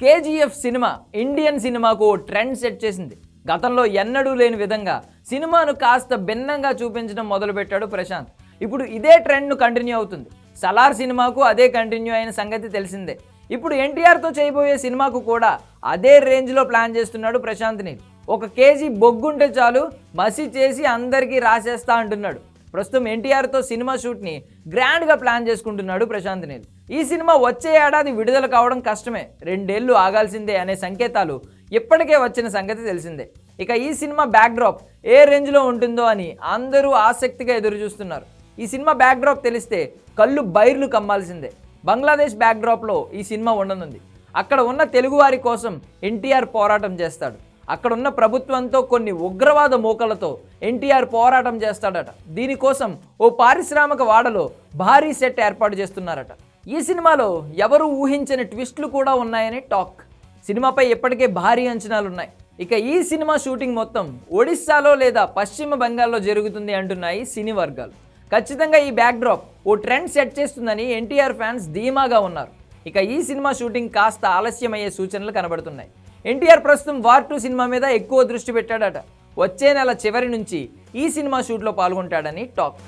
KGF cinema Indian సినిమాకు ఓ trend set చేసింది. గతంలో ఎన్నడూ లేని విధంగా సినిమాను కాస్త భిన్నంగా చూపించడం మొదలుపెట్టాడు ప్రశాంత్. ఇప్పుడు ఇదే ట్రెండ్ను కంటిన్యూ అవుతుంది. సలార్ సినిమాకు అదే కంటిన్యూ అయిన సంగతి తెలిసిందే. ఇప్పుడు ఎన్టీఆర్తో చేయబోయే సినిమాకు కూడా అదే రేంజ్లో ప్లాన్ చేస్తున్నాడు ప్రశాంత్ నీల్. ఒక కేజీ బొగ్గుంటే చాలు మసి చేసి అందరికీ రాసేస్తా అంటున్నాడు. ప్రస్తుతం ఎన్టీఆర్తో సినిమా షూట్ని గ్రాండ్గా ప్లాన్ చేసుకుంటున్నాడు ప్రశాంత్ నీల్. ఈ సినిమా వచ్చే ఏడాది విడుదల కావడం కష్టమే. రెండేళ్ళు ఆగాల్సిందే అనే సంకేతాలు ఇప్పటికే వచ్చిన సంగతి తెలిసిందే. ఇక ఈ సినిమా బ్యాక్డ్రాప్ ఏ రేంజ్లో ఉంటుందో అని అందరూ ఆసక్తిగా ఎదురు చూస్తున్నారు ఈ సినిమా బ్యాక్డ్రాప్ తెలిస్తే కళ్ళు బైర్లు కమ్మాల్సిందే. బంగ్లాదేశ్ బ్యాక్డ్రాప్లో ఈ సినిమా ఉండనుంది. అక్కడ ఉన్న తెలుగువారి కోసం ఎన్టీఆర్ పోరాటం చేస్తాడు. అక్కడ ఉన్న ప్రభుత్వంతో కొన్ని ఉగ్రవాద మూకలతో ఎన్టీఆర్ పోరాటం చేస్తాడట. దీనికోసం ఓ పారిశ్రామిక వాడలో భారీ సెట్ ఏర్పాటు చేస్తున్నారట. ఈ సినిమాలో ఎవరు ఊహించని ట్విస్ట్లు కూడా ఉన్నాయని టాక్. సినిమాపై ఇప్పటికే భారీ అంచనాలు ఉన్నాయి ఇక ఈ సినిమా షూటింగ్ మొత్తం ఒడిస్సాలో లేదా పశ్చిమ బెంగాల్లో జరుగుతుంది అంటున్నాయి సినీ వర్గాలు. ఖచ్చితంగా ఈ బ్యాక్డ్రాప్ ఓ ట్రెండ్ సెట్ చేస్తుందని ఎన్టీఆర్ ఫ్యాన్స్ ధీమాగా ఉన్నారు. ఇక ఈ సినిమా షూటింగ్ కాస్త ఆలస్యమయ్యే సూచనలు కనబడుతున్నాయి. ఎన్టీఆర్ ప్రస్తుతం వార్ టూ సినిమా మీద ఎక్కువ దృష్టి పెట్టాడట. వచ్చే నెల చివరి నుంచి ఈ సినిమా షూట్లో పాల్గొంటాడని టాక్.